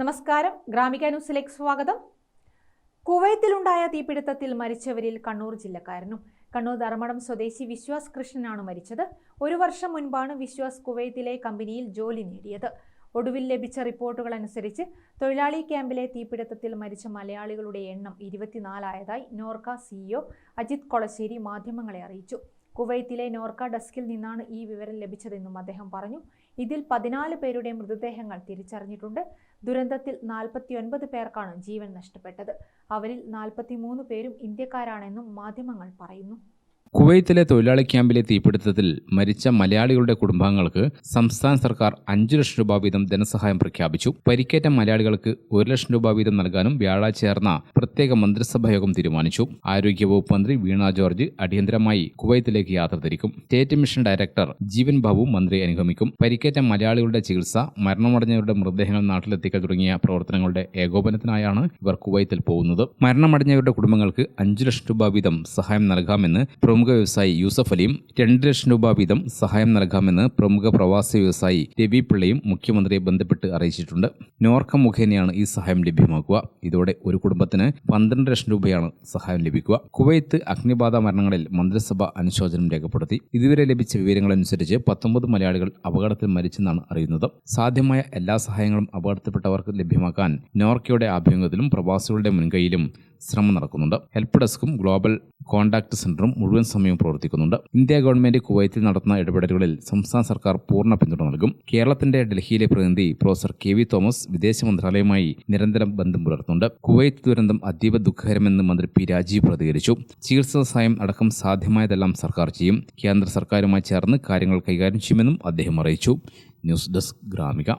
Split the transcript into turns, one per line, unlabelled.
നമസ്കാരം. ഗ്രാമിക ന്യൂസിലേക്ക് സ്വാഗതം. കുവൈത്തിലുണ്ടായ തീപിടുത്തത്തിൽ മരിച്ചവരിൽ കണ്ണൂർ ജില്ലക്കാരനും കണ്ണൂർ ധർമ്മടം സ്വദേശി വിശ്വാസ് കൃഷ്ണനാണ് മരിച്ചത്. ഒരു വർഷം മുൻപാണ് വിശ്വാസ് കുവൈത്തിലെ കമ്പനിയിൽ ജോലി നേടിയത്. ഒടുവിൽ ലഭിച്ച റിപ്പോർട്ടുകൾ അനുസരിച്ച് തൊഴിലാളി ക്യാമ്പിലെ തീപിടുത്തത്തിൽ മരിച്ച മലയാളികളുടെ എണ്ണം ഇരുപത്തിനാലായതായി നോർക്ക സിഇഒ അജിത് കൊളശ്ശേരി മാധ്യമങ്ങളെ അറിയിച്ചു. കുവൈത്തിലെ നോർക്ക ഡെസ്കിൽ നിന്നാണ് ഈ വിവരം ലഭിച്ചതെന്നും അദ്ദേഹം പറഞ്ഞു. ഇതിൽ പതിനാല് പേരുടെ മൃതദേഹങ്ങൾ തിരിച്ചറിഞ്ഞിട്ടുണ്ട്. ദുരന്തത്തിൽ നാൽപ്പത്തിയൊൻപത് പേർക്കാണ് ജീവൻ നഷ്ടപ്പെട്ടത്. അവരിൽ നാൽപ്പത്തിമൂന്ന് പേരും ഇന്ത്യക്കാരാണെന്നും മാധ്യമങ്ങൾ പറയുന്നു.
കുവൈത്തിലെ തൊഴിലാളി ക്യാമ്പിലെ തീപിടുത്തത്തിൽ മരിച്ച മലയാളികളുടെ കുടുംബാംഗങ്ങൾക്ക് സംസ്ഥാന സർക്കാർ അഞ്ചു ലക്ഷം രൂപ വീതം ധനസഹായം പ്രഖ്യാപിച്ചു. പരിക്കേറ്റ മലയാളികൾക്ക് ഒരു ലക്ഷം രൂപ വീതം നൽകാനും വ്യാഴാഴ്ച ചേർന്ന പ്രത്യേക മന്ത്രിസഭാ യോഗം തീരുമാനിച്ചു. ആരോഗ്യവകുപ്പ് മന്ത്രി വീണ ജോർജ് അടിയന്തരമായി കുവൈത്തിലേക്ക് യാത്ര തിരിക്കും. State mission director Jeevan Babu മന്ത്രി അനുഗമിക്കും. പരിക്കേറ്റ മലയാളികളുടെ ചികിത്സ മരണമടഞ്ഞവരുടെ മൃതദേഹങ്ങൾ നാട്ടിലെത്തിക്കൽ തുടങ്ങിയ പ്രവർത്തനങ്ങളുടെ ഏകോപനത്തിനായാണ് ഇവർ കുവൈത്തിൽ പോകുന്നത്. മരണമടഞ്ഞവരുടെ കുടുംബങ്ങൾക്ക് അഞ്ചു ലക്ഷം രൂപ വീതം സഹായം നൽകാമെന്ന് പ്രമുഖ വ്യവസായി യൂസഫ് അലിയും രണ്ട് ലക്ഷം രൂപ വീതം സഹായം നൽകാമെന്ന് പ്രമുഖ പ്രവാസി വ്യവസായി രവി പിള്ളയും മുഖ്യമന്ത്രിയെ ബന്ധപ്പെട്ട് അറിയിച്ചിട്ടുണ്ട്. നോർക്ക മുഖേനയാണ് ഈ സഹായം ലഭ്യമാക്കുക. ഇതോടെ ഒരു കുടുംബത്തിന് പന്ത്രണ്ട് ലക്ഷം രൂപയാണ് സഹായം ലഭിക്കുക. കുവൈത്ത് അഗ്നിബാധ മരണങ്ങളിൽ മന്ത്രിസഭ അനുശോചനം രേഖപ്പെടുത്തി. ഇതുവരെ ലഭിച്ച വിവരങ്ങളനുസരിച്ച് പത്തൊമ്പത് മലയാളികൾ അപകടത്തിൽ മരിച്ചെന്നാണ് അറിയുന്നത്. സാധ്യമായ എല്ലാ സഹായങ്ങളും അപകടത്തിൽപ്പെട്ടവർക്ക് ലഭ്യമാക്കാൻ നോർക്കയുടെ ആഭിമുഖ്യത്തിലും പ്രവാസികളുടെ മുൻകൈയിലും ശ്രമം നടക്കുന്നുണ്ട്. ഹെൽപ്പ് ഡെസ്കും ഗ്ലോബൽ കോൺടാക്ട് സെന്ററും മുഴുവൻ സമയവും പ്രവർത്തിക്കുന്നുണ്ട്. ഇന്ത്യ ഗവൺമെന്റ് കുവൈത്തിൽ നടത്തുന്ന ഇടപെടലുകളിൽ സംസ്ഥാന സർക്കാർ പൂർണ പിന്തുണ നൽകും. കേരളത്തിന്റെ ഡൽഹിയിലെ പ്രതിനിധി പ്രൊഫസർ കെ വി തോമസ് വിദേശ മന്ത്രാലയവുമായി നിരന്തരം ബന്ധം പുലർത്തുന്നുണ്ട്. കുവൈത്ത് ദുരന്തം അതീവ ദുഃഖകരമെന്ന് മന്ത്രി പി രാജീവ് പ്രതികരിച്ചു. ചികിത്സാ സഹായം അടക്കം സാധ്യമായതെല്ലാം സർക്കാർ ചെയ്യും. കേന്ദ്ര സർക്കാരുമായി ചേർന്ന് കാര്യങ്ങൾ കൈകാര്യം ചെയ്യുമെന്നും അദ്ദേഹം അറിയിച്ചു. News desk Gramika.